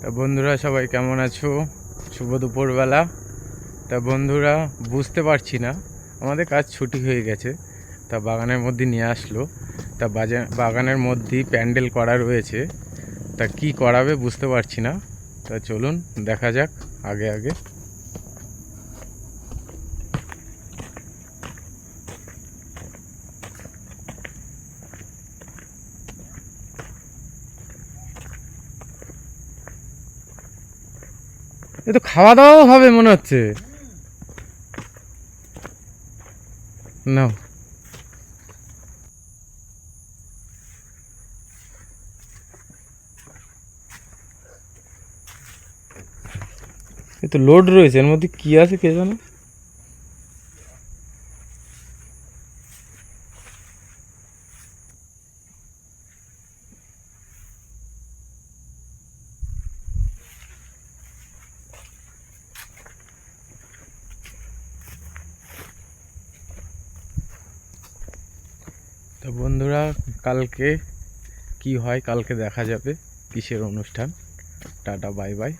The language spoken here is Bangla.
তা বন্ধুরা, সবাই কেমন আছো? শুভ দুপুরবেলা। তা বন্ধুরা, বুঝতে পারছি না, আমাদের কাজ ছুটি হয়ে গেছে, তা বাগানের মধ্যে নিয়ে আসলো। তা বাগানের মধ্যেই প্যান্ডেল করা রয়েছে, তা কি করাবে বুঝতে পারছি না। তা চলুন, দেখা যাক, আগে আগে। এ তো খাওয়া দাওয়াও হবে মনে হচ্ছে। না এ তো লোড রয়েছে, এর মধ্যে কী আছে কে জানে? তো বন্ধুরা কালকে কি হয়? কালকে দেখা যাবে কিসের অনুষ্ঠান? Tata bye bye.